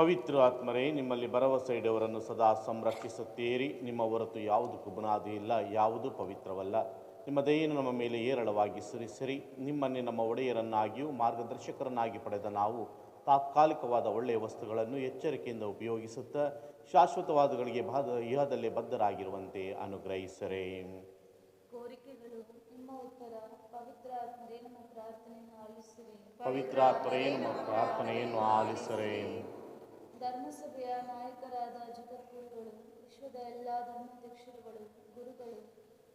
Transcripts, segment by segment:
ಪವಿತ್ರ ಆತ್ಮರೇ ನಿಮ್ಮಲ್ಲಿ ಭರವಸೆ ಇಡುವವರನ್ನು ಸದಾ ಸಂರಕ್ಷಿಸುತ್ತೀರಿ. ನಿಮ್ಮ ಹೊರತು ಯಾವುದಕ್ಕೂ ಬುನಾದಿ ಇಲ್ಲ ಯಾವುದೂ ಪವಿತ್ರವಲ್ಲ. ನಿಮ್ಮ ದಯೆಯನ್ನು ನಮ್ಮ ಮೇಲೆ ಏರಳವಾಗಿ ಸುರಿಸಿರಿ. ನಿಮ್ಮನ್ನೇ ನಮ್ಮ ಒಡೆಯರನ್ನಾಗಿಯೂ ಮಾರ್ಗದರ್ಶಕರನ್ನಾಗಿ ಪಡೆದ ನಾವು ತಾತ್ಕಾಲಿಕವಾದ ಒಳ್ಳೆಯ ವಸ್ತುಗಳನ್ನು ಎಚ್ಚರಿಕೆಯಿಂದ ಉಪಯೋಗಿಸುತ್ತಾ ಶಾಶ್ವತವಾದಗಳಿಗೆ ಬಾದ ಇಹದಲ್ಲೇ ಬದ್ಧರಾಗಿರುವಂತೆ ಅನುಗ್ರಹಿಸರೆ. ಪವಿತ್ರಾತ್ಮರೇ ನಮ್ಮ ಪ್ರಾರ್ಥನೆಯನ್ನು ಆಲಿಸರೇ. ಧರ್ಮಸಭೆಯ ನಾಯಕರಾದ ಜಗದ್ಗುರುಗಳು ವಿಶ್ವದ ಎಲ್ಲ ಧರ್ಮಾಧ್ಯಕ್ಷರುಗಳು ಗುರುಗಳು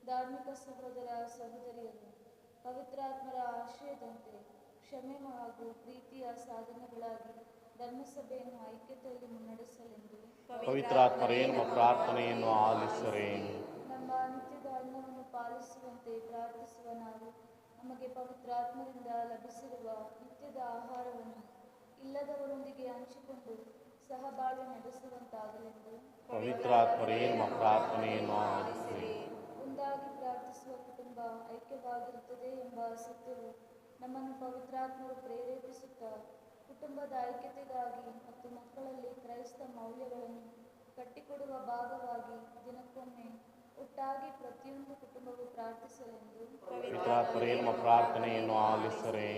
ಧಾರ್ಮಿಕ ಸಹೋದರ ಸಹೋದರಿಯರು ಪವಿತ್ರಾತ್ಮರ ಆಶಯದಂತೆ ಕ್ಷಮೆ ಹಾಗೂ ಪ್ರೀತಿಯ ಸಾಧನೆಗಳಾಗಿ ಧರ್ಮಸಭೆಯನ್ನು ಐಕ್ಯತೆಯಲ್ಲಿ ಮುನ್ನಡೆಸಲೆಂದು ಪವಿತ್ರಾತ್ಮರೇ ನಮ್ಮ ಪ್ರಾರ್ಥನೆಯನ್ನು ಆಲಿಸರೆ. ನಮ್ಮ ನಿತ್ಯದ ಅನ್ನವನ್ನು ಪಾಲಿಸುವಂತೆ ಪ್ರಾರ್ಥಿಸುವ ನಾವು ನಮಗೆ ಪವಿತ್ರಾತ್ಮರಿಂದ ಲಭಿಸಿರುವ ನಿತ್ಯದ ಆಹಾರವನ್ನು ಇಲ್ಲದವರೊಂದಿಗೆ ಹಂಚಿಕೊಂಡು ಸಹಬಾಳ್ವೆ ನಡೆಸುವಂತಾಗಲೆಂದು ಪವಿತ್ರಾತ್ಮರೇ ನಮ್ಮ ಪ್ರಾರ್ಥನೆಯನ್ನು ಆಲಿಸಿರಿ ಒಂದಾಗಿ ಪ್ರಾರ್ಥಿಸುವ ಕುಟುಂಬ ಐಕ್ಯವಾಗಿರುತ್ತದೆ ಎಂಬ ಸತ್ಯವು ನಮ್ಮನ್ನು ಪವಿತ್ರಾತ್ಮರು ಪ್ರೇರೇಪಿಸುತ್ತಾ ಕುಟುಂಬದ ಐಕ್ಯತೆಗಾಗಿ ಮತ್ತು ಮಕ್ಕಳಲ್ಲಿ ಕ್ರೈಸ್ತ ಮೌಲ್ಯಗಳನ್ನು ಕಟ್ಟಿಕೊಡುವ ಭಾಗವಾಗಿ ದಿನಕ್ಕೊಮ್ಮೆ ಒಟ್ಟಾಗಿ ಪ್ರತಿಯೊಂದು ಕುಟುಂಬವು ಪ್ರಾರ್ಥಿಸಲೆಂದು ನಮ್ಮ ಪ್ರಾರ್ಥನೆಯನ್ನು ಆಲಿಸರೇ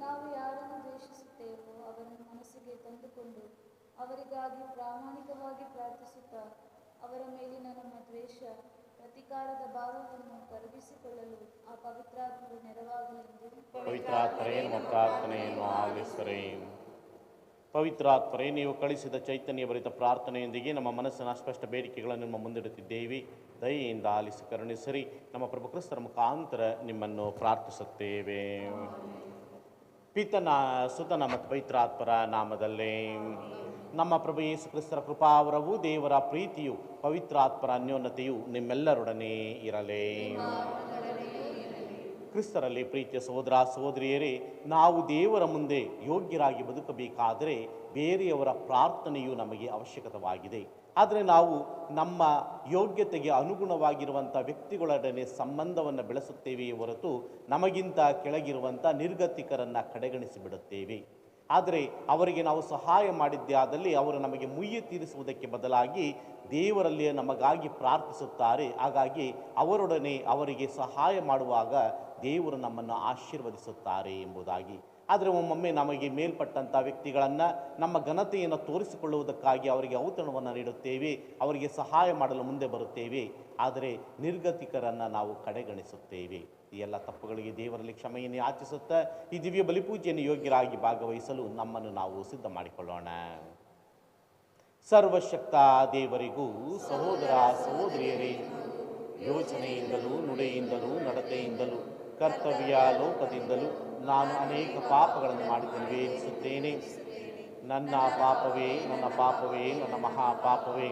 ನಾವು ಯಾರನ್ನು ದ್ವೇಷಿಸುತ್ತೇವೋ ಅವರನ್ನು ಮನಸ್ಸಿಗೆ ತಂದುಕೊಂಡು ಅವರಿಗಾಗಿ ಪ್ರಾಮಾಣಿಕವಾಗಿ ಪ್ರಾರ್ಥಿಸುತ್ತಾ ಅವರ ಮೇಲಿನ ನಮ್ಮ ದ್ವೇಷ ಪ್ರತಿಕಾರದ ಭಾವವನ್ನು ಕರಗಿಸಿಕೊಳ್ಳಲು ಆ ಪವಿತ್ರಾತ್ಮರು ನೆರವಾಗಲೆಂದು ಪವಿತ್ರಾತ್ಮರೇ ನಮ್ಮ ಪ್ರಾರ್ಥನೆಯನ್ನು ಆಲಿಸರೇ ಪವಿತ್ರಾತ್ಮರೇ ನೀವು ಕಳಿಸಿದ ಚೈತನ್ಯ ಭರಿತ ಪ್ರಾರ್ಥನೆಯೊಂದಿಗೆ ನಮ್ಮ ಮನಸ್ಸಿನ ಅಸ್ಪಷ್ಟ ಬೇಡಿಕೆಗಳನ್ನು ನಿಮ್ಮ ಮುಂದಿಡುತ್ತಿದ್ದೇವೆ. ದಯೆಯಿಂದ ಆಲಿಸಿ ಕರುಣಿಸಿರಿ. ನಮ್ಮ ಪ್ರಭು ಕ್ರಿಸ್ತರ ಮುಖಾಂತರ ನಿಮ್ಮನ್ನು ಪ್ರಾರ್ಥಿಸುತ್ತೇವೆ. ಪಿತನ ಸುತನ ಮತ್ತು ಪವಿತ್ರಾತ್ಮರ ನಾಮದಲ್ಲೇ. ನಮ್ಮ ಪ್ರಭು ಯೇಸು ಕ್ರಿಸ್ತರ ಕೃಪಾವರವು ದೇವರ ಪ್ರೀತಿಯು ಪವಿತ್ರಾತ್ಮರ ಅನ್ಯೋನ್ಯತೆಯು ನಿಮ್ಮೆಲ್ಲರೊಡನೆ ಇರಲೇ. ಕ್ರಿಸ್ತರಲ್ಲಿ ಪ್ರೀತಿಯ ಸಹೋದರ ಸಹೋದರಿಯರೇ, ನಾವು ದೇವರ ಮುಂದೆ ಯೋಗ್ಯರಾಗಿ ಬದುಕಬೇಕಾದರೆ ಬೇರೆಯವರ ಪ್ರಾರ್ಥನೆಯು ನಮಗೆ ಅವಶ್ಯಕತವಾಗಿದೆ. ಆದರೆ ನಾವು ನಮ್ಮ ಯೋಗ್ಯತೆಗೆ ಅನುಗುಣವಾಗಿರುವಂಥ ವ್ಯಕ್ತಿಗಳೊಡನೆ ಸಂಬಂಧವನ್ನು ಬೆಳೆಸುತ್ತೇವೆಯೇ ಹೊರತು ನಮಗಿಂತ ಕೆಳಗಿರುವಂಥ ನಿರ್ಗತಿಕರನ್ನು ಕಡೆಗಣಿಸಿ ಬಿಡುತ್ತೇವೆ ಆದರೆ ಅವರಿಗೆ ನಾವು ಸಹಾಯ ಮಾಡಿದ್ದೇ ಆದಲ್ಲಿ ಅವರು ನಮಗೆ ಮುಯ್ಯಿ ತೀರಿಸುವುದಕ್ಕೆ ಬದಲಾಗಿ ದೇವರಲ್ಲಿಯೇ ನಮಗಾಗಿ ಪ್ರಾರ್ಥಿಸುತ್ತಾರೆ. ಹಾಗಾಗಿ ಅವರೊಡನೆ ಅವರಿಗೆ ಸಹಾಯ ಮಾಡುವಾಗ ದೇವರು ನಮ್ಮನ್ನು ಆಶೀರ್ವದಿಸುತ್ತಾರೆ ಎಂಬುದಾಗಿ. ಆದರೆ ಒಮ್ಮೊಮ್ಮೆ ನಮಗೆ ಮೇಲ್ಪಟ್ಟಂಥ ವ್ಯಕ್ತಿಗಳನ್ನು ನಮ್ಮ ಘನತೆಯನ್ನು ತೋರಿಸಿಕೊಳ್ಳುವುದಕ್ಕಾಗಿ ಅವರಿಗೆ ಔತಣವನ್ನು ನೀಡುತ್ತೇವೆ, ಅವರಿಗೆ ಸಹಾಯ ಮಾಡಲು ಮುಂದೆ ಬರುತ್ತೇವೆ. ಆದರೆ ನಿರ್ಗತಿಕರನ್ನು ನಾವು ಕಡೆಗಣಿಸುತ್ತೇವೆ. ಈ ಎಲ್ಲ ತಪ್ಪುಗಳಿಗೆ ದೇವರಲ್ಲಿ ಕ್ಷಮೆಯನ್ನು ಯಾಚಿಸುತ್ತಾ ಈ ದಿವ್ಯ ಬಲಿಪೂಜೆಯನ್ನು ಯೋಗ್ಯರಾಗಿ ಭಾಗವಹಿಸಲು ನಮ್ಮನ್ನು ನಾವು ಸಿದ್ಧ ಮಾಡಿಕೊಳ್ಳೋಣ. ಸರ್ವಶಕ್ತ ದೇವರಿಗೂ ಸಹೋದರ ಸಹೋದರಿಯರೇ, ಯೋಚನೆಯಿಂದಲೂ ನುಡಿಯಿಂದಲೂ ನಡತೆಯಿಂದಲೂ ಕರ್ತವ್ಯ ಲೋಕದಿಂದಲೂ ನಾನು ಅನೇಕ ಪಾಪಗಳನ್ನು ಮಾಡಿದ್ದೇನೆ ಎನಿಸುತ್ತೇನೆ ನನ್ನ ಪಾಪವೇ ನನ್ನ ಪಾಪವೇ, ನನ್ನ ಮಹಾ ಪಾಪವೇ.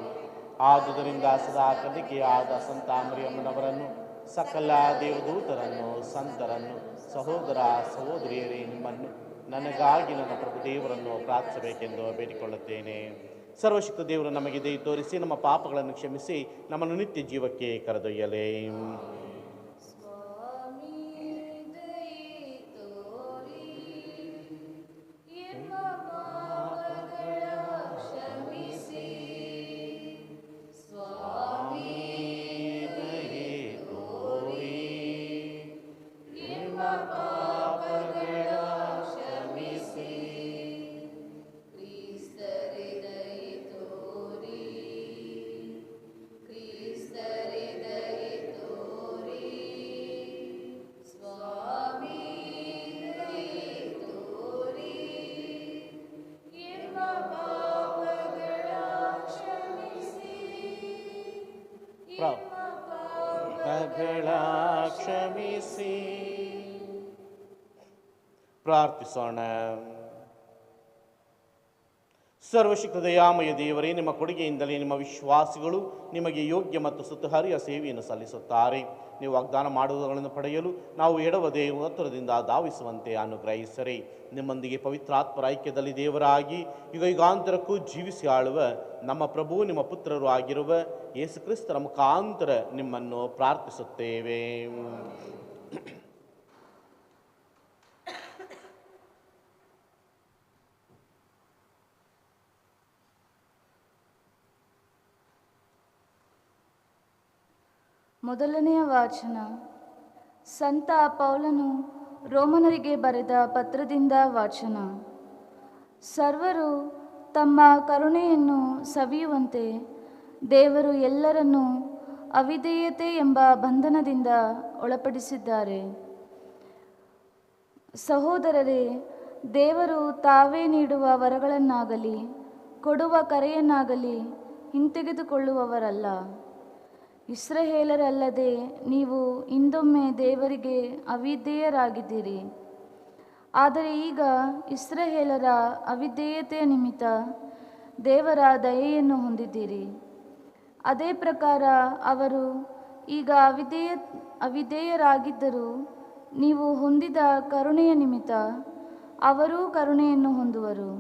ಆದುದರಿಂದ ಸದಾ ಕಲಿಕೆಯಾದ ಸಂತಾಮರಿಯಮ್ಮನವರನ್ನು ಸಕಲ ದೇವದೂತರನ್ನು, ಸಂತರನ್ನು, ಸಹೋದರ ಸಹೋದರಿಯರೇ, ನಿಮ್ಮನ್ನು ನನಗಾಗಿ ನನ್ನ ಪ್ರಭು ದೇವರನ್ನು ಪ್ರಾರ್ಥಿಸಬೇಕೆಂದು ಬೇಡಿಕೊಳ್ಳುತ್ತೇನೆ. ಸರ್ವಶಕ್ತ ದೇವರು ನಮಗೆ ದಯ ತೋರಿಸಿ ನಮ್ಮ ಪಾಪಗಳನ್ನು ಕ್ಷಮಿಸಿ, ನಮ್ಮನ್ನು ನಿತ್ಯ ಜೀವಕ್ಕೆ ಕರೆದೊಯ್ಯಲೇ. ಕ್ಷಮಿಸಿ ಪ್ರಾರ್ಥಿಸೋಣ. ಸರ್ವಶಕ್ತ ದಯಾಮಯ ದೇವರೇ, ನಿಮ್ಮ ಕೊಡುಗೆಯಿಂದಲೇ ನಿಮ್ಮ ವಿಶ್ವಾಸಿಗಳು ನಿಮಗೆ ಯೋಗ್ಯ ಮತ್ತು ಸುತಹರಿಯ ಸೇವೆಯನ್ನು ಸಲ್ಲಿಸುತ್ತಾರೆ. ನೀವು ವಾಗ್ದಾನ ಮಾಡುವುದನ್ನು ಪಡೆಯಲು ನಾವು ಎಡವದೆ ಉತ್ತರದಿಂದ ಧಾವಿಸುವಂತೆ ಅನುಗ್ರಹಿಸರಿ. ನಿಮ್ಮೊಂದಿಗೆ ಪವಿತ್ರಾತ್ಮರ ಐಕ್ಯದಲ್ಲಿ ದೇವರಾಗಿ ಯುಗ ಯುಗಾಂತರಕ್ಕೂ ಜೀವಿಸಿ ಆಳುವ ನಮ್ಮ ಪ್ರಭು, ನಿಮ್ಮ ಪುತ್ರರು ಆಗಿರುವ ಯೇಸುಕ್ರಿಸ್ತರ ಮುಖಾಂತರ ನಿಮ್ಮನ್ನು ಪ್ರಾರ್ಥಿಸುತ್ತೇವೆ. ಮೊದಲನೆಯ ವಾಚನ. ಸಂತ ಪೌಲನು ರೋಮನರಿಗೆ ಬರೆದ ಪತ್ರದಿಂದ ವಾಚನ. ಸರ್ವರು ತಮ್ಮ ಕರುಣೆಯನ್ನು ಸವಿಯುವಂತೆ ದೇವರು ಎಲ್ಲರನ್ನೂ ಅವಿಧೇಯತೆ ಎಂಬ ಬಂಧನದಿಂದ ಒಳಪಡಿಸಿದ್ದಾರೆ. ಸಹೋದರರೇ, ದೇವರು ತಾವೇ ನೀಡುವ ವರಗಳನ್ನಾಗಲಿ, ಕೊಡುವ ಕರೆಯನ್ನಾಗಲಿ ಹಿಂತೆಗೆದುಕೊಳ್ಳುವವರಲ್ಲ. ಇಸ್ರಹೇಲರಲ್ಲದೆ ನೀವು ಇಂದೊಮ್ಮೆ ದೇವರಿಗೆ ಅವಿಧೇಯರಾಗಿದ್ದೀರಿ. ಆದರೆ ಈಗ ಇಸ್ರಹೇಲರ ಅವಿಧೇಯತೆಯ ನಿಮಿತ್ತ ದೇವರ ದಯೆಯನ್ನು ಹೊಂದಿದ್ದೀರಿ. ಅದೇ ಪ್ರಕಾರ ಅವರು ಈಗ ಅವಿಧೇಯ, ಅವಿಧೇಯರಾಗಿದ್ದರೂ ನೀವು ಹೊಂದಿದ ಕರುಣೆಯ ನಿಮಿತ್ತ ಅವರೂ ಕರುಣೆಯನ್ನು ಹೊಂದುವರು.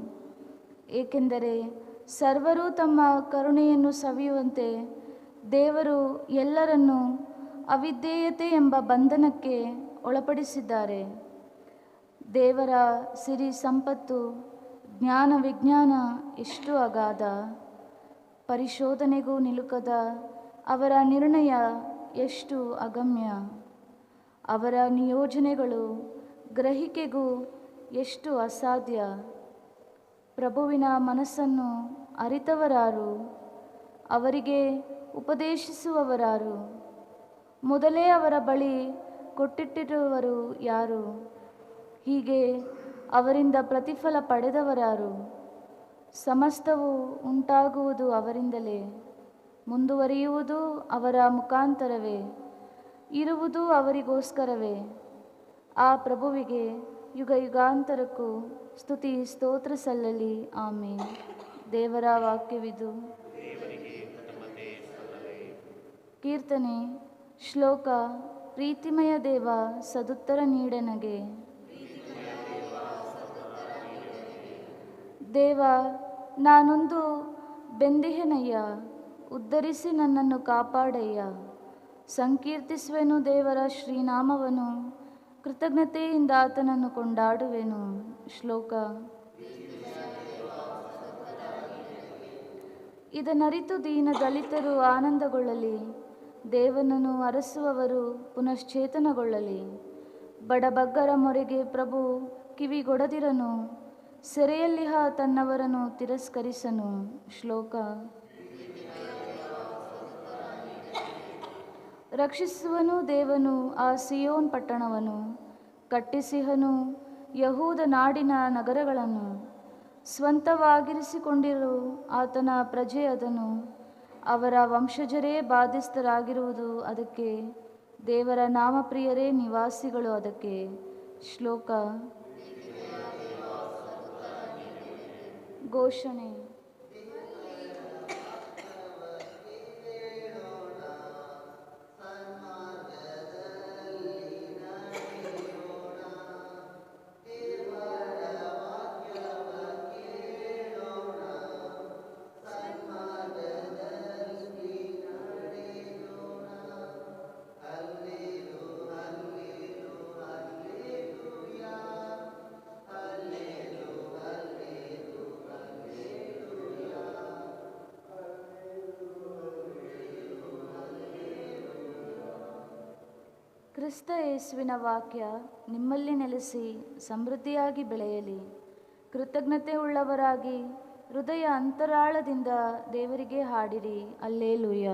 ಏಕೆಂದರೆ ಸರ್ವರೂ ತಮ್ಮ ಕರುಣೆಯನ್ನು ಸವಿಯುವಂತೆ ದೇವರು ಎಲ್ಲರನ್ನೂ ಅವಿಧೇಯತೆ ಎಂಬ ಬಂಧನಕ್ಕೆ ಒಳಪಡಿಸಿದ್ದಾರೆ. ದೇವರ ಸಿರಿ ಸಂಪತ್ತು, ಜ್ಞಾನ ವಿಜ್ಞಾನ ಎಷ್ಟು ಅಗಾಧ. ಪರಿಶೋಧನೆಗೂ ನಿಲುಕದ ಅವರ ನಿರ್ಣಯ ಎಷ್ಟು ಅಗಮ್ಯ? ಅವರ ನಿಯೋಜನೆಗಳು ಗ್ರಹಿಕೆಗೂ ಎಷ್ಟು ಅಸಾಧ್ಯ? ಪ್ರಭುವಿನ ಮನಸ್ಸನ್ನು ಅರಿತವರಾರು, ಅವರಿಗೆ ಉಪದೇಶಿಸುವವರಾರು. ಮೊದಲೇ ಅವರ ಬಳಿ ಕೊಟ್ಟಿಟ್ಟಿರುವರು ಯಾರು? ಹೀಗೆ ಅವರಿಂದ ಪ್ರತಿಫಲ ಪಡೆದವರಾರು. ಸಮಸ್ತವು ಉಂಟಾಗುವುದು ಅವರಿಂದಲೇ. ಮುಂದುವರಿಯುವುದು ಅವರ ಮುಖಾಂತರವೇ. ಇರುವುದು ಅವರಿಗೋಸ್ಕರವೇ. ಆ ಪ್ರಭುವಿಗೆ ಯುಗ ಯುಗಾಂತರಕ್ಕೂ ಸ್ತುತಿ ಸ್ತೋತ್ರ ಸಲ್ಲಲಿ. ಆಮೆ ದೇವರ ವಾಕ್ಯವಿದು. ಕೀರ್ತನೆ, ಶ್ಲೋಕ, ಪ್ರೀತಿಮಯ ದೇವ ಸದುತ್ತರ ನೀಡನಗೆ. ದೇವ ನಾನೊಂದು ಬೆಂದಿಹೆನಯ್ಯ, ಉದ್ಧರಿಸಿ ನನ್ನನ್ನು ಕಾಪಾಡಯ್ಯ. ಸಂಕೀರ್ತಿಸುವೆನು ದೇವರ ಶ್ರೀನಾಮವನು, ಕೃತಜ್ಞತೆಯಿಂದ ಆತನನ್ನು ಕೊಂಡಾಡುವೆನು. ಶ್ಲೋಕ. ಇದನ್ನರಿತು ದೀನ ದಲಿತರು ಆನಂದಗೊಳ್ಳಲಿ, ದೇವನನ್ನು ಅರಸುವವರು ಪುನಶ್ಚೇತನಗೊಳ್ಳಲಿ. ಬಡಬಗ್ಗರ ಮೊರೆಗೆ ಪ್ರಭು ಕಿವಿಗೊಡದಿರನು. ಸೆರೆಯಲ್ಲಿಹ ತನ್ನವರನ್ನು ತಿರಸ್ಕರಿಸನು. ಶ್ಲೋಕ ರಕ್ಷಿಸುವನು ದೇವನು, ಆ ಸಿಯೋನ್ ಪಟ್ಟಣವನು. ಕಟ್ಟಿಸಿಹನು ಯಹೂದ ನಾಡಿನ ನಗರಗಳನ್ನು. ಸ್ವಂತವಾಗಿರಿಸಿಕೊಂಡಿರು ಆತನ ಪ್ರಜೆ ಅದನು. ಅವರ ವಂಶಜರೇ ಬಾಧಿಸ್ತರಾಗಿರುವುದು ಅದಕ್ಕೆ. ದೇವರ ನಾಮಪ್ರಿಯರೇ ನಿವಾಸಿಗಳು ಅದಕ್ಕೆ. ಶ್ಲೋಕ ಘೋಷಣೆ ಕ್ರಿಸ್ತ ಯೇಸುವಿನ ವಾಕ್ಯ ನಿಮ್ಮಲ್ಲಿ ನೆಲೆಸಿ ಸಮೃದ್ಧಿಯಾಗಿ ಬೆಳೆಯಲಿ. ಕೃತಜ್ಞತೆ ಉಳ್ಳವರಾಗಿ ಹೃದಯ ಅಂತರಾಳದಿಂದ ದೇವರಿಗೆ ಹಾಡಿರಿ. ಅಲ್ಲೇಲುಯ್ಯ.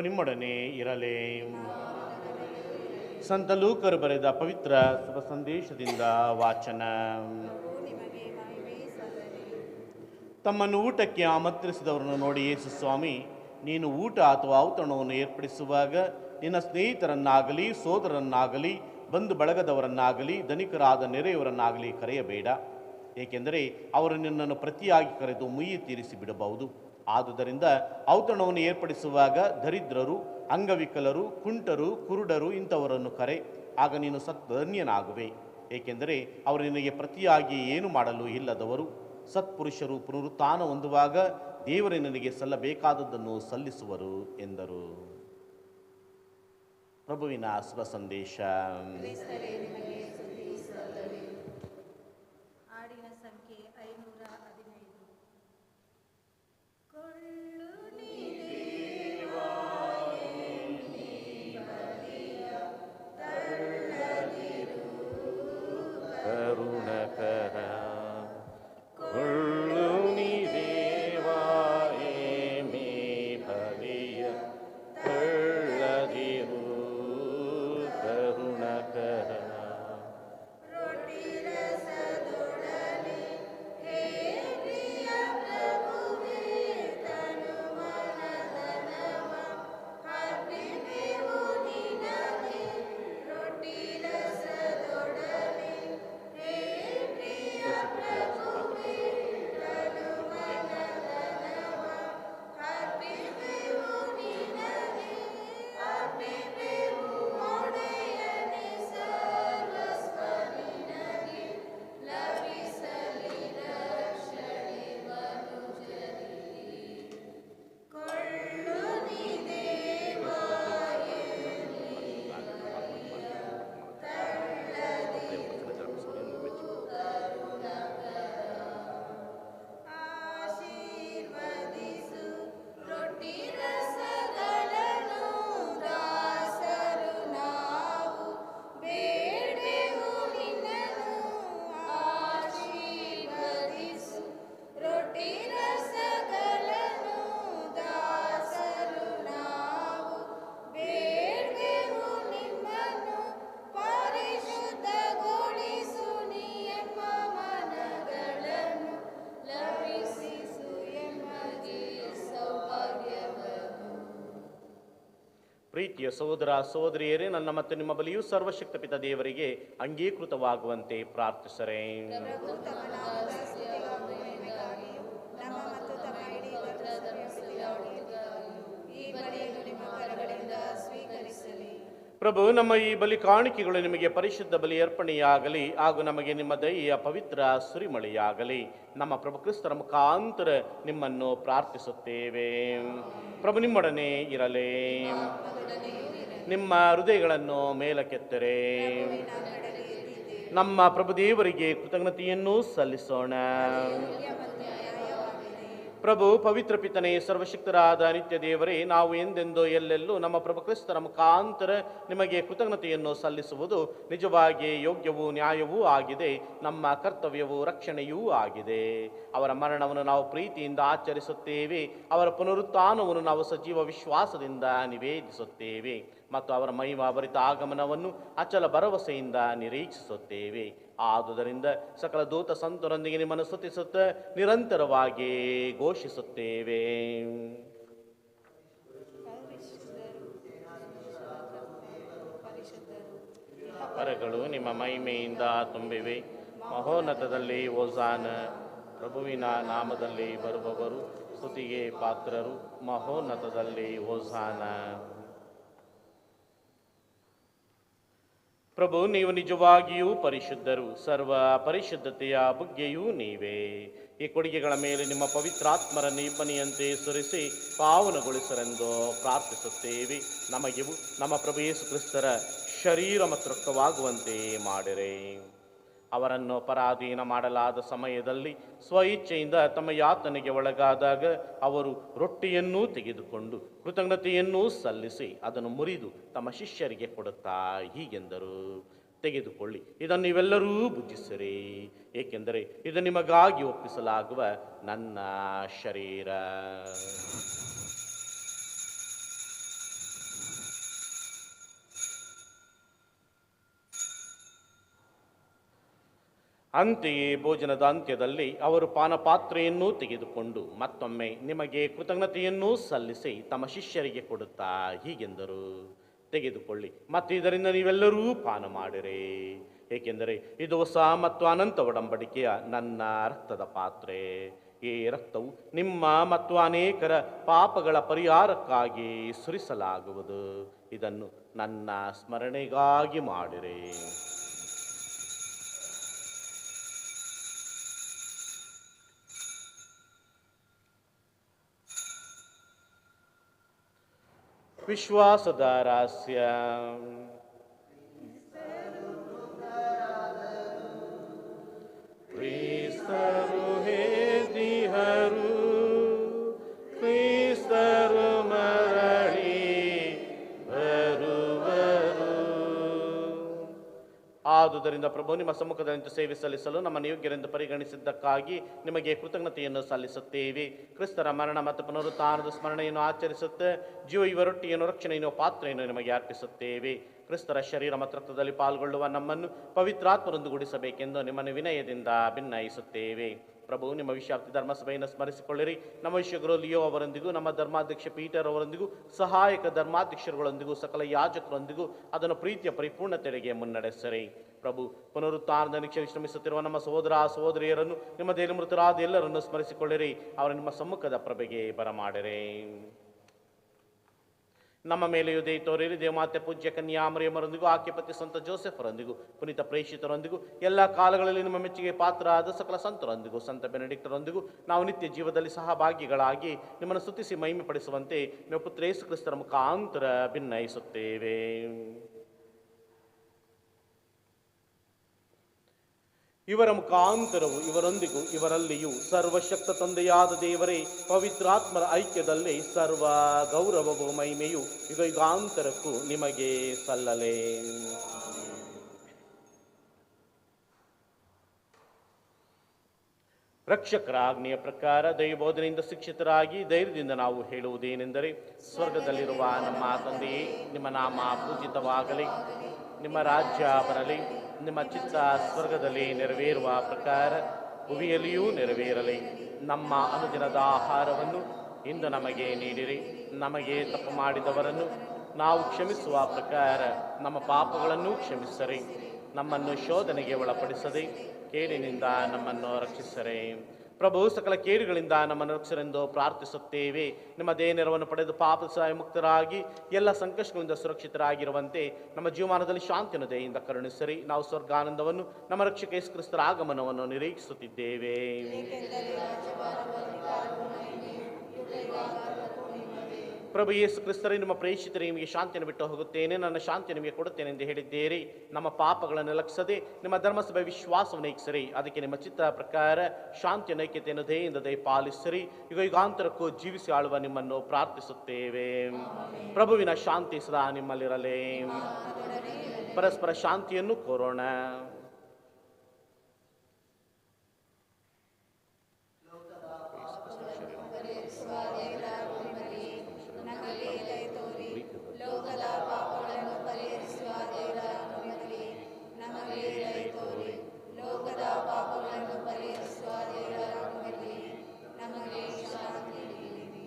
ಪ್ರಭು ನಿಮ್ಮೊಡನೆ ಇರಲೇ. ಸಂತ ಲೂಕರು ಬರೆದ ಪವಿತ್ರ ಶುಭ ಸಂದೇಶದಿಂದ ವಾಚನ. ತಮ್ಮನ್ನು ಊಟಕ್ಕೆ ಆಮಂತ್ರಿಸಿದವರನ್ನು ನೋಡಿ ಯೇಸು ಸ್ವಾಮಿ, ನೀನು ಊಟ ಅಥವಾ ಔತಣವನ್ನು ಏರ್ಪಡಿಸುವಾಗ ನಿನ್ನ ಸ್ನೇಹಿತರನ್ನಾಗಲಿ ಸೋದರನ್ನಾಗಲಿ ಬಂಧು ಬಳಗದವರನ್ನಾಗಲಿ, ಧನಿಕರಾದ ನೆರೆಯವರನ್ನಾಗಲಿ ಕರೆಯಬೇಡ. ಏಕೆಂದರೆ ಅವರು ನಿನ್ನನ್ನು ಪ್ರತಿಯಾಗಿ ಕರೆದು ಮುಯ್ಯಿ ತೀರಿಸಿ ಬಿಡಬಹುದು. ಆದುದರಿಂದ ಔತಣವನ್ನು ಏರ್ಪಡಿಸುವಾಗ ದರಿದ್ರರು, ಅಂಗವಿಕಲರು, ಕುಂಟರು, ಕುರುಡರು ಇಂಥವರನ್ನು ಕರೆ, ಆಗ ನೀನು ಸತ್ಧನ್ಯನಾಗುವೆ ಏಕೆಂದರೆ ಅವರು ನಿನಗೆ ಪ್ರತಿಯಾಗಿ ಏನು ಮಾಡಲು ಇಲ್ಲದವರು. ಸತ್ಪುರುಷರು ಪುನರುತ್ಥಾನ ಹೊಂದುವಾಗ ದೇವರೇ ನನಗೆ ಸಲ್ಲಬೇಕಾದದ್ದನ್ನು ಸಲ್ಲಿಸುವರು ಎಂದರು. ಪ್ರಭುವಿನ ಶುಭ ಸಂದೇಶ. ಪ್ರೀತಿಯ ಸಹೋದರ ಸಹೋದರಿಯರೇ ನನ್ನ ಮತ್ತು ನಿಮ್ಮ ಬಲಿಯೂ ಸರ್ವಶಕ್ತ ಪಿತ ದೇವರಿಗೆ ಅಂಗೀಕೃತವಾಗುವಂತೆ ಪ್ರಾರ್ಥಿಸರೇ ಪ್ರಭು ತಮ್ಮ ನಾಮದ ಸ್ತುತಿಗಾಗಿ ಮಹಿಮೆಗಾಗಿಯೂ ನಮ್ಮ ಮತ್ತು ತಮ್ಮ ಇಡೀ ಧರ್ಮಸಭೆಯಾಗಿಯೂ ಈ ಬಲಿಯನ್ನು ನಿಮ್ಮ ಕರಗಳಿಂದ ಸ್ವೀಕರಿಸಲಿ ಪ್ರಭು, ನಮ್ಮ ಈ ಬಲಿ ಕಾಣಿಕೆಗಳು ನಿಮಗೆ ಪರಿಶುದ್ಧ ಬಲಿ ಅರ್ಪಣೆಯಾಗಲಿ ಹಾಗೂ ನಮಗೆ ನಿಮ್ಮ ದೈಹಿಯ ಪವಿತ್ರ ಸುರಿಮಳೆಯಾಗಲಿ. ನಮ್ಮ ಪ್ರಭು ಕ್ರಿಸ್ತರ ಮುಖಾಂತರ ನಿಮ್ಮನ್ನು ಪ್ರಾರ್ಥಿಸುತ್ತೇವೆ. ಪ್ರಭು, ನಿಮ್ಮೊಡನೆ ಇರಲೇ. ನಿಮ್ಮ ಹೃದಯಗಳನ್ನು ಮೇಲಕ್ಕೆತ್ತರೆ. ನಮ್ಮ ಪ್ರಭು ದೇವರಿಗೆ ಕೃತಜ್ಞತೆಯನ್ನು ಸಲ್ಲಿಸೋಣ. ಪ್ರಭು ಪವಿತ್ರ ಪಿತನೇ, ಸರ್ವಶಕ್ತರಾದ ನಿತ್ಯ ದೇವರೇ, ನಾವು ಎಂದೆಂದೋ ಎಲ್ಲೆಲ್ಲೂ ನಮ್ಮ ಪ್ರಭು ಕ್ರಿಸ್ತರ ಮುಖಾಂತರ ನಿಮಗೆ ಕೃತಜ್ಞತೆಯನ್ನು ಸಲ್ಲಿಸುವುದು ನಿಜವಾಗಿ ಯೋಗ್ಯವೂ ನ್ಯಾಯವೂ ಆಗಿದೆ. ನಮ್ಮ ಕರ್ತವ್ಯವೂ ರಕ್ಷಣೆಯೂ ಆಗಿದೆ. ಅವರ ಮರಣವನ್ನು ನಾವು ಪ್ರೀತಿಯಿಂದ ಆಚರಿಸುತ್ತೇವೆ. ಅವರ ಪುನರುತ್ಥಾನವನ್ನು ನಾವು ಸಜೀವ ವಿಶ್ವಾಸದಿಂದ ನಿವೇದಿಸುತ್ತೇವೆ. ಮತ್ತು ಅವರ ಮಹಿಮಾಭರಿತ ಆಗಮನವನ್ನು ಅಚಲ ಭರವಸೆಯಿಂದ ನಿರೀಕ್ಷಿಸುತ್ತೇವೆ. ಆದುದರಿಂದ ಸಕಲ ದೂತ ಸಂತರೊಂದಿಗೆ ನಿಮ್ಮನ್ನು ಸ್ತುತಿಸುತ್ತ ನಿರಂತರವಾಗಿ ಘೋಷಿಸುತ್ತೇವೆ. ಪರಗಳು ನಿಮ್ಮ ಮಹಿಮೆಯಿಂದ ತುಂಬಿವೆ. ಮಹೋನ್ನತದಲ್ಲಿ ಓಜಾನ ಪ್ರಭುವಿನ ನಾಮದಲ್ಲಿ ಬರುವವರು ಸ್ತುತಿಗೆ ಪಾತ್ರರು ಮಹೋನ್ನತದಲ್ಲಿ ಓಜಾನ ಪ್ರಭು, ನೀವು ನಿಜವಾಗಿಯೂ ಪರಿಶುದ್ಧರು. ಸರ್ವ ಪರಿಶುದ್ಧತೆಯ ಬುಗ್ಗೆಯೂ ನೀವೇ. ಈ ಕೊಡುಗೆಗಳ ಮೇಲೆ ನಿಮ್ಮ ಪವಿತ್ರಾತ್ಮರ ಇಬ್ಬನಿಯಂತೆ ಸುರಿಸಿ ಪಾವನಗೊಳಿಸರೆಂದು ಪ್ರಾರ್ಥಿಸುತ್ತೇವೆ. ನಮಗಿವು ನಮ್ಮ ಪ್ರಭು ಯೇಸು ಕ್ರಿಸ್ತರ ಶರೀರ ಮತ್ತು ರಕ್ತವಾಗುವಂತೆ ಮಾಡಿರೆ. ಅವರನ್ನು ಪರಾಧೀನ ಮಾಡಲಾದ ಸಮಯದಲ್ಲಿ ಸ್ವಇಚ್ಛೆಯಿಂದ ತಮ್ಮ ಯಾತನೆಗೆ ಒಳಗಾದಾಗ ಅವರು ರೊಟ್ಟಿಯನ್ನೂ ತೆಗೆದುಕೊಂಡು ಕೃತಜ್ಞತೆಯನ್ನೂ ಸಲ್ಲಿಸಿ ಅದನ್ನು ಮುರಿದು ತಮ್ಮ ಶಿಷ್ಯರಿಗೆ ಕೊಡುತ್ತಾ ಹೀಗೆಂದರು. ತೆಗೆದುಕೊಳ್ಳಿ, ಇದನ್ನು ಇವೆಲ್ಲರೂ ಬುದ್ಧಿಸಿರಿ ಏಕೆಂದರೆ ಇದು ನಿಮಗಾಗಿ ಒಪ್ಪಿಸಲಾಗುವ ನನ್ನ ಶರೀರ. ಅಂತೆಯೇ ಭೋಜನದ ಅಂತ್ಯದಲ್ಲಿ ಅವರು ಪಾನಪಾತ್ರೆಯನ್ನೂ ತೆಗೆದುಕೊಂಡು ಮತ್ತೊಮ್ಮೆ ನಿಮಗೆ ಕೃತಜ್ಞತೆಯನ್ನೂ ಸಲ್ಲಿಸಿ ತಮ್ಮ ಶಿಷ್ಯರಿಗೆ ಕೊಡುತ್ತಾ ಹೀಗೆಂದರು. ತೆಗೆದುಕೊಳ್ಳಿ ಮತ್ತು ಇದರಿಂದ ನೀವೆಲ್ಲರೂ ಪಾನ ಮಾಡಿರಿ. ಏಕೆಂದರೆ ಇದು ಹೊಸ ಮತ್ತು ಅನಂತ ಒಡಂಬಡಿಕೆಯ ನನ್ನ ರಕ್ತದ ಪಾತ್ರೆ. ಈ ರಕ್ತವು ನಿಮ್ಮ ಮತ್ತು ಅನೇಕರ ಪಾಪಗಳ ಪರಿಹಾರಕ್ಕಾಗಿ ಸುರಿಸಲಾಗುವುದು. ಇದನ್ನು ನನ್ನ ಸ್ಮರಣೆಗಾಗಿ ಮಾಡಿರಿ. વિશ્વાસ ધારાસ્યા ಆದುದರಿಂದ ಪ್ರಭು, ನಿಮ್ಮ ಸಮ್ಮುಖದಲ್ಲಿ ಸೇವೆ ಸಲ್ಲಿಸಲು ನಮ್ಮ ಯೋಗ್ಯರೆಂದು ಪರಿಗಣಿಸಿದ್ದಕ್ಕಾಗಿ ನಿಮಗೆ ಕೃತಜ್ಞತೆಯನ್ನು ಸಲ್ಲಿಸುತ್ತೇವೆ. ಕ್ರಿಸ್ತರ ಮರಣ ಮತ್ತು ಪುನರುತ್ಥಾನದ ಸ್ಮರಣೆಯನ್ನು ಆಚರಿಸುತ್ತೆ ಜೀವ ಇವ ರೊಟ್ಟಿಯನ್ನು, ರಕ್ಷಣೆಯನ್ನು, ಪಾತ್ರೆಯನ್ನು ನಿಮಗೆ ಅರ್ಪಿಸುತ್ತೇವೆ. ಕ್ರಿಸ್ತರ ಶರೀರ ಮತ್ತು ಪಾಲ್ಗೊಳ್ಳುವ ನಮ್ಮನ್ನು ಪವಿತ್ರಾತ್ಮರೊಂದುಗೂಡಿಸಬೇಕೆಂದು ನಿಮ್ಮನ್ನು ವಿನಯದಿಂದ ಭಿನ್ನಯಿಸುತ್ತೇವೆ. ಪ್ರಭು, ನಿಮ್ಮ ವಿಶ್ವಾಪ್ತಿ ಧರ್ಮಸಭೆಯನ್ನು ಸ್ಮರಿಸಿಕೊಳ್ಳಿರಿ. ನಮ್ಮ ವಿಶ್ವಗುರು ಲಿಯೋ ಅವರೊಂದಿಗೂ, ನಮ್ಮ ಧರ್ಮಾಧ್ಯಕ್ಷ ಪೀಟರ್ ಅವರೊಂದಿಗೂ, ಸಹಾಯಕ ಧರ್ಮಾಧ್ಯಕ್ಷರುಗಳೊಂದಿಗೂ, ಸಕಲ ಯಾಜಕರೊಂದಿಗೂ ಅದನ್ನು ಪ್ರೀತಿಯ ಪರಿಪೂರ್ಣತೆಗೆ ಮುನ್ನಡೆಸಿರಿ. ಪ್ರಭು ಪುನರುತ್ಥಾನದ ನಿರೀಕ್ಷೆ ಶ್ರಮಿಸುತ್ತಿರುವ ನಮ್ಮ ಸಹೋದರ ಸಹೋದರಿಯರನ್ನು, ನಿಮ್ಮ ದೇಹ ಮೃತರಾದ ಎಲ್ಲರನ್ನು ಸ್ಮರಿಸಿಕೊಳ್ಳಿರಿ. ಅವರ ನಿಮ್ಮ ಸಮ್ಮುಖದ ಪ್ರಭೆಗೆ ಬರಮಾಡಿರಿ. ನಮ್ಮ ಮೇಲೆಯೂ ದಯ ತೋರಿರಿ. ದೇವಮಾತೆ ಪೂಜ್ಯ ಕನ್ಯಾಮರಿಯಮ್ಮರೊಂದಿಗೂ ಆಕೆ ಪತಿ ಸಂತ ಜೋಸೆಫರೊಂದಿಗೂ, ಪುನೀತ ಪ್ರೇಷಿತರೊಂದಿಗೂ ಎಲ್ಲ ಕಾಲಗಳಲ್ಲಿ ನಿಮ್ಮ ಮೆಚ್ಚುಗೆ ಪಾತ್ರರಾದ ಸಕಲ ಸಂತರೊಂದಿಗೂ, ಸಂತ ಬೆನಡಿಕ್ಟರೊಂದಿಗೂ ನಾವು ನಿತ್ಯ ಜೀವದಲ್ಲಿ ಸಹಭಾಗಿಗಳಾಗಿ ನಿಮ್ಮನ್ನು ಸ್ತುತಿಸಿ ಮಹಿಮೆ ಪಡಿಸುವಂತೆ ನಿಮ್ಮ ಪುತ್ರ ಯೇಸು ಕ್ರಿಸ್ತರ ಮುಖಾಂತರ ಭಿನ್ನಯಿಸುತ್ತೇವೆ. ಇವರ ಮುಖಾಂತರವು ಇವರೊಂದಿಗೂ ಇವರಲ್ಲಿಯೂ ಸರ್ವಶಕ್ತ ತಂದೆಯಾದ ದೇವರೇ, ಪವಿತ್ರಾತ್ಮರ ಐಕ್ಯದಲ್ಲಿ ಸರ್ವ ಗೌರವವು ಮಹಿಮೆಯು ಯುಗ ಯುಗಾಂತರಕ್ಕೂ ನಿಮಗೆ ಸಲ್ಲಲೇ. ರಕ್ಷಕರ ಆಜ್ಞೆಯ ಪ್ರಕಾರ ದೈವಬೋಧನೆಯಿಂದ ಶಿಕ್ಷಿತರಾಗಿ ಧೈರ್ಯದಿಂದ ನಾವು ಹೇಳುವುದೇನೆಂದರೆ, ಸ್ವರ್ಗದಲ್ಲಿರುವ ನಮ್ಮ ತಂದೆಯೇ, ನಿಮ್ಮ ನಾಮ ಪೂಜಿತವಾಗಲಿ, ನಿಮ್ಮ ರಾಜ್ಯ ಬರಲಿ ನಿಮ್ಮ ಚಿತ್ತ ಸ್ವರ್ಗದಲ್ಲಿ ನೆರವೇರುವ ಪ್ರಕಾರ ಭುವಿಯಲ್ಲಿಯೂ ನೆರವೇರಲಿ. ನಮ್ಮ ಅನುದಿನದ ಆಹಾರವನ್ನು ಇಂದು ನಮಗೆ ನೀಡಿರಿ. ನಮಗೆ ತಪ್ಪು ಮಾಡಿದವರನ್ನು ನಾವು ಕ್ಷಮಿಸುವ ಪ್ರಕಾರ ನಮ್ಮ ಪಾಪಗಳನ್ನು ಕ್ಷಮಿಸರಿ. ನಮ್ಮನ್ನು ಶೋಧನೆಗೆ ಒಳಪಡಿಸದೆ, ಕೇಡಿನಿಂದ ನಮ್ಮನ್ನು ರಕ್ಷಿಸರೆ. ಪ್ರಭು ಸಕಲ ಕೇಡುಗಳಿಂದ ನಮ್ಮನ್ನು ರಕ್ಷರೆಂದು ಪ್ರಾರ್ಥಿಸುತ್ತೇವೆ. ನಮ್ಮ ದೇಹ ನೆರವನ್ನು ಪಡೆದು ಪಾಪ ಸಹಾಯ ಮುಕ್ತರಾಗಿ, ಎಲ್ಲ ಸಂಕಷ್ಟಗಳಿಂದ ಸುರಕ್ಷಿತರಾಗಿರುವಂತೆ ನಮ್ಮ ಜೀವಮಾನದಲ್ಲಿ ಶಾಂತಿಯನ್ನು ದಯೆಯಿಂದ ಕರುಣಿಸರಿ. ನಾವು ಸ್ವರ್ಗಾನಂದವನ್ನು, ನಮ್ಮ ರಕ್ಷಕ ಯೇಸುಕ್ರಿಸ್ತರ ಆಗಮನವನ್ನು ನಿರೀಕ್ಷಿಸುತ್ತಿದ್ದೇವೆ. ಪ್ರಭು ಯೇಸು ಕ್ರಿಸ್ತರೇ, ನಿಮ್ಮ ಪ್ರೇಷಿತರೆ ನಿಮಗೆ ಶಾಂತಿಯನ್ನು ಬಿಟ್ಟು ಹೋಗುತ್ತೇನೆ. ನನ್ನ ಶಾಂತಿ ನಿಮಗೆ ಕೊಡುತ್ತೇನೆ ಎಂದು ಹೇಳಿದ್ದೀರಿ. ನಮ್ಮ ಪಾಪಗಳನ್ನು ಲಕ್ಷಿಸದೆ ನಿಮ್ಮ ಧರ್ಮಸಭೆ ವಿಶ್ವಾಸವನ್ನು ಇಕ್ಸರಿ ಅದಕ್ಕೆ ನಿಮ್ಮ ಚಿತ್ರ ಪ್ರಕಾರ ಶಾಂತಿಯ ನೈಕ್ಯತೆಯನ್ನು ದಯೆಯಿಂದ ದಯ ಪಾಲಿಸಿರಿ. ಯುಗ ಯುಗಾಂತರಕ್ಕೂ ಜೀವಿಸಿ ಆಳುವ ನಿಮ್ಮನ್ನು ಪ್ರಾರ್ಥಿಸುತ್ತೇವೆ. ಪ್ರಭುವಿನ ಶಾಂತಿ ಸದಾ ನಿಮ್ಮಲ್ಲಿರಲೇ. ಪರಸ್ಪರ ಶಾಂತಿಯನ್ನು ಕೋರೋಣ ಲೋಕದ ಪಾಪಗಳನ್ನು ಪರಿಹರಿಸುವ ದೇವರ ಅನುಮತಿ ನಮಗೆ ದಯ ತೋರಿ ಲೋಕದ ಪಾಪಗಳನ್ನು ಪರಿಹರಿಸುವ ದೇವರ ಅನುಮತಿ ನಮಗೆ ಶಾಂತಿ ನೀಡಿರಿ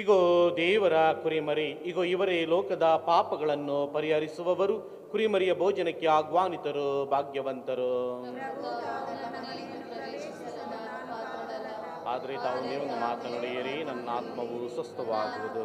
ಇಗೋ ದೇವರ ಕುರಿಮರಿ, ಇಗೋ ಇವರೇ ಲೋಕದ ಪಾಪಗಳನ್ನು ಪರಿಹರಿಸುವವರು, ಕುರಿಮರಿಯ ಭೋಜನಕ್ಕೆ ಆಹ್ವಾನಿತರು, ಭಾಗ್ಯವಂತರು. ಆದರೆ ತಾವು ನೀವು ಮಾತನಾಡಿಯರಿ ನನ್ನ ಆತ್ಮವು ಸ್ವಸ್ಥವಾಗುವುದು.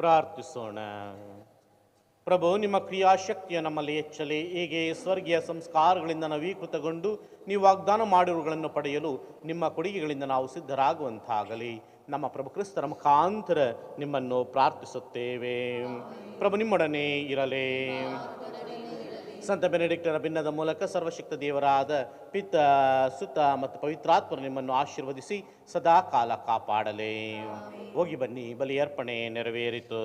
ಪ್ರಾರ್ಥಿಸೋಣ. ಪ್ರಭು, ನಿಮ್ಮ ಕ್ರಿಯಾಶಕ್ತಿಯ ನಮ್ಮಲ್ಲಿ ಹೆಚ್ಚಲಿ, ಹೀಗೆ ಸ್ವರ್ಗೀಯ ಸಂಸ್ಕಾರಗಳಿಂದ ನವೀಕೃತಗೊಂಡು ನೀವು ವಾಗ್ದಾನ ಮಾಡಿರುವುಗಳನ್ನು ಪಡೆಯಲು ನಿಮ್ಮ ಕೊಡುಗೆಗಳಿಂದ ನಾವು ಸಿದ್ಧರಾಗುವಂತಾಗಲಿ. ನಮ್ಮ ಪ್ರಭು ಕ್ರಿಸ್ತರ ಮುಖಾಂತರ ನಿಮ್ಮನ್ನು ಪ್ರಾರ್ಥಿಸುತ್ತೇವೆ. ಪ್ರಭು, ನಿಮ್ಮೊಡನೆ ಇರಲೇ. ಸಂತ ಬೆನೆಡಿಕ್ಟರ ಭಿನ್ನದ ಮೂಲಕ ಸರ್ವಶಕ್ತ ದೇವರಾದ ಪಿತ್ತ ಸುತ್ತ ಮತ್ತು ಪವಿತ್ರಾತ್ಮ ನಿಮ್ಮನ್ನು ಆಶೀರ್ವದಿಸಿ ಸದಾ ಕಾಲ ಕಾಪಾಡಲಿ. ಹೋಗಿ ಬನ್ನಿ, ಬಲಿ ಅರ್ಪಣೆ ನೆರವೇರಿತು.